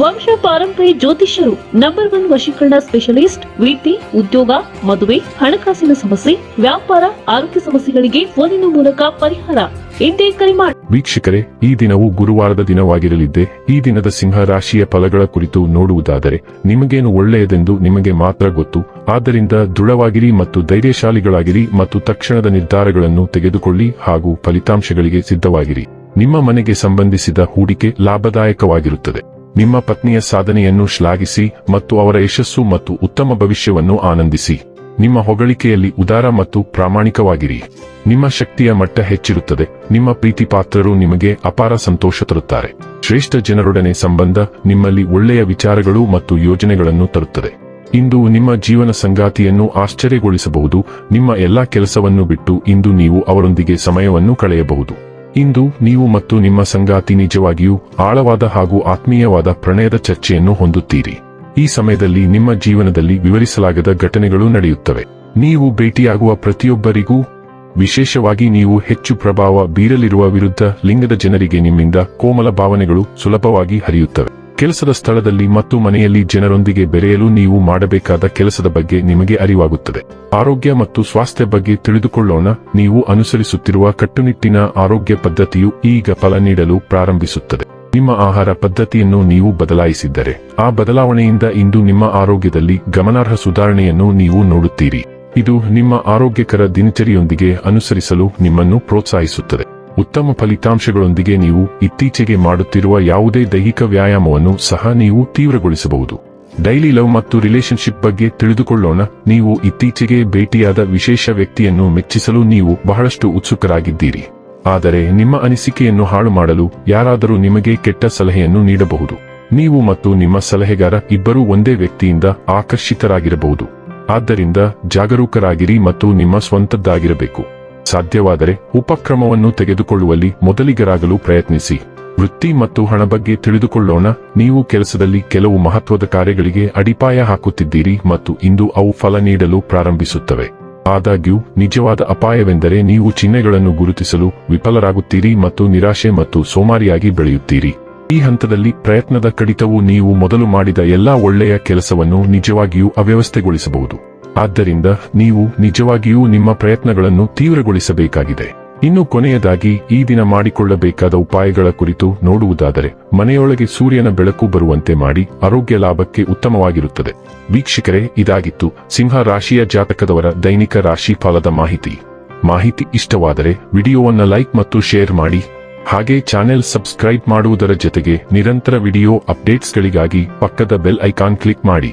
ವಂಶ ಪಾರಂಪರ್ಯ ಜ್ಯೋತಿಷ್ಯರು ನಂಬರ್ ಒನ್ ವಶೀಕರಣ ಸ್ಪೆಷಲಿಸ್ಟ್ ವಿಟಿ ಉದ್ಯೋಗ, ಮದುವೆ, ಹಣಕಾಸಿನ ಸಮಸ್ಯೆ, ವ್ಯಾಪಾರ, ಆರೋಗ್ಯ ಸಮಸ್ಯೆಗಳಿಗೆ ಫೋನಿನ ಮೂಲಕ ಪರಿಹಾರ. ಎಂದೇ ಕರೆ ಮಾಡಿ ವೀಕ್ಷಕರೇ, ಈ ದಿನವು ಗುರುವಾರದ ದಿನವಾಗಿರಲಿದ್ದೆ, ಈ ದಿನದ ಸಿಂಹ ರಾಶಿಯ ಫಲಗಳ ಕುರಿತು ನೋಡುವುದಾದರೆ, ನಿಮಗೇನು ಒಳ್ಳೆಯದೆಂದು ನಿಮಗೆ ಮಾತ್ರ ಗೊತ್ತು, ಆದ್ದರಿಂದ ದೃಢವಾಗಿರಿ ಮತ್ತು ಧೈರ್ಯಶಾಲಿಗಳಾಗಿರಿ ಮತ್ತು ತಕ್ಷಣದ ನಿರ್ಧಾರಗಳನ್ನು ತೆಗೆದುಕೊಳ್ಳಿ ಹಾಗೂ ಫಲಿತಾಂಶಗಳಿಗೆ ಸಿದ್ಧವಾಗಿರಿ. ನಿಮ್ಮ ಮನೆಗೆ ಸಂಬಂಧಿಸಿದ ಹೂಡಿಕೆ ಲಾಭದಾಯಕವಾಗಿರುತ್ತದೆ. ನಿಮ್ಮ ಪತ್ನಿಯ ಸಾಧನೆಯನ್ನು ಶ್ಲಾಘಿಸಿ ಮತ್ತು ಅವರ ಯಶಸ್ಸು ಮತ್ತು ಉತ್ತಮ ಭವಿಷ್ಯವನ್ನು ಆನಂದಿಸಿ. ನಿಮ್ಮ ಹೊಗಳಿಕೆಯಲ್ಲಿ ಉದಾರ ಮತ್ತು ಪ್ರಾಮಾಣಿಕವಾಗಿರಿ. ನಿಮ್ಮ ಶಕ್ತಿಯ ಮಟ್ಟ ಹೆಚ್ಚಿರುತ್ತದೆ. ನಿಮ್ಮ ಪ್ರೀತಿಪಾತ್ರರು ನಿಮಗೆ ಅಪಾರ ಸಂತೋಷ ತರುತ್ತಾರೆ. ಶ್ರೇಷ್ಠ ಜನರೊಡನೆ ಸಂಬಂಧ ನಿಮ್ಮಲ್ಲಿ ಒಳ್ಳೆಯ ವಿಚಾರಗಳು ಮತ್ತು ಯೋಜನೆಗಳನ್ನು ತರುತ್ತದೆ. ಇಂದು ನಿಮ್ಮ ಜೀವನ ಸಂಗಾತಿಯನ್ನು ಆಶ್ಚರ್ಯಗೊಳಿಸಬಹುದು. ನಿಮ್ಮ ಎಲ್ಲಾ ಕೆಲಸವನ್ನು ಬಿಟ್ಟು ಇಂದು ನೀವು ಅವರೊಂದಿಗೆ ಸಮಯವನ್ನು ಕಳೆಯಬಹುದು. ಇಂದು ನೀವು ಮತ್ತು ನಿಮ್ಮ ಸಂಗಾತಿ ನಿಜವಾಗಿಯೂ ಆಳವಾದ ಹಾಗೂ ಆತ್ಮೀಯವಾದ ಪ್ರಣಯದ ಚರ್ಚೆಯನ್ನು ಹೊಂದುತ್ತೀರಿ. ಈ ಸಮಯದಲ್ಲಿ ನಿಮ್ಮ ಜೀವನದಲ್ಲಿ ವಿವರಿಸಲಾಗದ ಘಟನೆಗಳು ನಡೆಯುತ್ತವೆ. ನೀವು ಭೇಟಿಯಾಗುವ ಪ್ರತಿಯೊಬ್ಬರಿಗೂ, ವಿಶೇಷವಾಗಿ ನೀವು ಹೆಚ್ಚು ಪ್ರಭಾವ ಬೀರಲಿರುವ ವಿರುದ್ಧ ಲಿಂಗದ ಜನರಿಗೆ ನಿಮ್ಮಿಂದ ಕೋಮಲ ಭಾವನೆಗಳು ಸುಲಭವಾಗಿ ಹರಿಯುತ್ತವೆ. ಕೆಲಸದ ಸ್ಥಳದಲ್ಲಿ ಮತ್ತು ಮನೆಯಲ್ಲಿ ಜನರೊಂದಿಗೆ ಬೆರೆಯಲು ನೀವು ಮಾಡಬೇಕಾದ ಕೆಲಸದ ಬಗ್ಗೆ ನಿಮಗೆ ಅರಿವಾಗುತ್ತದೆ. ಆರೋಗ್ಯ ಮತ್ತು ಸ್ವಾಸ್ಥ್ಯ ಬಗ್ಗೆ ತಿಳಿದುಕೊಳ್ಳೋಣ. ನೀವು ಅನುಸರಿಸುತ್ತಿರುವ ಕಟ್ಟುನಿಟ್ಟಿನ ಆರೋಗ್ಯ ಪದ್ಧತಿಯು ಈಗ ಫಲ ನೀಡಲು ಪ್ರಾರಂಭಿಸುತ್ತದೆ. ನಿಮ್ಮ ಆಹಾರ ಪದ್ಧತಿಯನ್ನು ನೀವು ಬದಲಾಯಿಸಿದ್ದರೆ, ಆ ಬದಲಾವಣೆಯಿಂದ ಇಂದು ನಿಮ್ಮ ಆರೋಗ್ಯದಲ್ಲಿ ಗಮನಾರ್ಹ ಸುಧಾರಣೆಯನ್ನು ನೀವು ನೋಡುತ್ತೀರಿ. ಇದು ನಿಮ್ಮ ಆರೋಗ್ಯಕರ ದಿನಚರಿಯೊಂದಿಗೆ ಅನುಸರಿಸಲು ನಿಮ್ಮನ್ನು ಪ್ರೋತ್ಸಾಹಿಸುತ್ತದೆ. ಉತ್ತಮ ಫಲಿತಾಂಶಗಳೊಂದಿಗೆ ನೀವು ಇತ್ತೀಚೆಗೆ ಮಾಡುತ್ತಿರುವ ಯಾವುದೇ ದೈಹಿಕ ವ್ಯಾಯಾಮವನ್ನು ಸಹ ನೀವು ತೀವ್ರಗೊಳಿಸಬಹುದು. ಡೈಲಿ ಲವ್ ಮತ್ತು ರಿಲೇಶನ್ಶಿಪ್ ಬಗ್ಗೆ ತಿಳಿದುಕೊಳ್ಳೋಣ. ನೀವು ಇತ್ತೀಚೆಗೆ ಭೇಟಿಯಾದ ವಿಶೇಷ ವ್ಯಕ್ತಿಯನ್ನು ಮೆಚ್ಚಿಸಲು ನೀವು ಬಹಳಷ್ಟು ಉತ್ಸುಕರಾಗಿದ್ದೀರಿ. ಆದರೆ ನಿಮ್ಮ ಅನಿಸಿಕೆಯನ್ನು ಹಾಳು ಮಾಡಲು ಯಾರಾದರೂ ನಿಮಗೆ ಕೆಟ್ಟ ಸಲಹೆಯನ್ನು ನೀಡಬಹುದು. ನೀವು ಮತ್ತು ನಿಮ್ಮ ಸಲಹೆಗಾರ ಇಬ್ಬರೂ ಒಂದೇ ವ್ಯಕ್ತಿಯಿಂದ ಆಕರ್ಷಿತರಾಗಿರಬಹುದು. ಆದ್ದರಿಂದ ಜಾಗರೂಕರಾಗಿರಿ ಮತ್ತು ನಿಮ್ಮ ಸ್ವಂತದ್ದಾಗಿರಬೇಕು. ಸಾಧ್ಯವಾದರೆ ಉಪಕ್ರಮವನ್ನು ತೆಗೆದುಕೊಳ್ಳುವಲ್ಲಿ ಮೊದಲಿಗರಾಗಲು ಪ್ರಯತ್ನಿಸಿ. ವೃತ್ತಿ ಮತ್ತು ಹಣ ಬಗ್ಗೆ ತಿಳಿದುಕೊಳ್ಳೋಣ. ನೀವು ಕೆಲಸದಲ್ಲಿ ಕೆಲವು ಮಹತ್ವದ ಕಾರ್ಯಗಳಿಗೆ ಅಡಿಪಾಯ ಹಾಕುತ್ತಿದ್ದೀರಿ ಮತ್ತು ಇಂದು ಅವು ಫಲ ನೀಡಲು ಪ್ರಾರಂಭಿಸುತ್ತವೆ. ಆದಾಗ್ಯೂ, ನಿಜವಾದ ಅಪಾಯವೆಂದರೆ ನೀವು ಚಿಹ್ನೆಗಳನ್ನು ಗುರುತಿಸಲು ವಿಫಲರಾಗುತ್ತೀರಿ ಮತ್ತು ನಿರಾಶೆ ಮತ್ತು ಸೋಮಾರಿಯಾಗಿ ಬೆಳೆಯುತ್ತೀರಿ. ಈ ಹಂತದಲ್ಲಿ ಪ್ರಯತ್ನದ ಕಡಿತವು ನೀವು ಮೊದಲು ಮಾಡಿದ ಎಲ್ಲಾ ಒಳ್ಳೆಯ ಕೆಲಸವನ್ನು ನಿಜವಾಗಿಯೂ ಅವ್ಯವಸ್ಥೆಗೊಳಿಸಬಹುದು. ಆದ್ದರಿಂದ ನೀವು ನಿಜವಾಗಿಯೂ ನಿಮ್ಮ ಪ್ರಯತ್ನಗಳನ್ನು ತೀವ್ರಗೊಳಿಸಬೇಕಾಗಿದೆ. ಇನ್ನು ಕೊನೆಯದಾಗಿ, ಈ ದಿನ ಮಾಡಿಕೊಳ್ಳಬೇಕಾದ ಉಪಾಯಗಳ ಕುರಿತು ನೋಡುವುದಾದರೆ, ಮನೆಯೊಳಗೆ ಸೂರ್ಯನ ಬೆಳಕು ಬರುವಂತೆ ಮಾಡಿ ಆರೋಗ್ಯ ಲಾಭಕ್ಕೆ ಉತ್ತಮವಾಗಿರುತ್ತದೆ. ವೀಕ್ಷಕರೇ, ಇದಾಗಿತ್ತು ಸಿಂಹ ರಾಶಿಯ ಜಾತಕದವರ ದೈನಿಕ ರಾಶಿ ಫಲದ ಮಾಹಿತಿ. ಮಾಹಿತಿ ಇಷ್ಟವಾದರೆ ವಿಡಿಯೋವನ್ನ ಲೈಕ್ ಮತ್ತು ಶೇರ್ ಮಾಡಿ. ಹಾಗೆ ಚಾನೆಲ್ ಸಬ್ಸ್ಕ್ರೈಬ್ ಮಾಡುವುದರ ಜೊತೆಗೆ ನಿರಂತರ ವಿಡಿಯೋ ಅಪ್ಡೇಟ್ಸ್ಗಳಿಗಾಗಿ ಪಕ್ಕದ ಬೆಲ್ ಐಕಾನ್ ಕ್ಲಿಕ್ ಮಾಡಿ.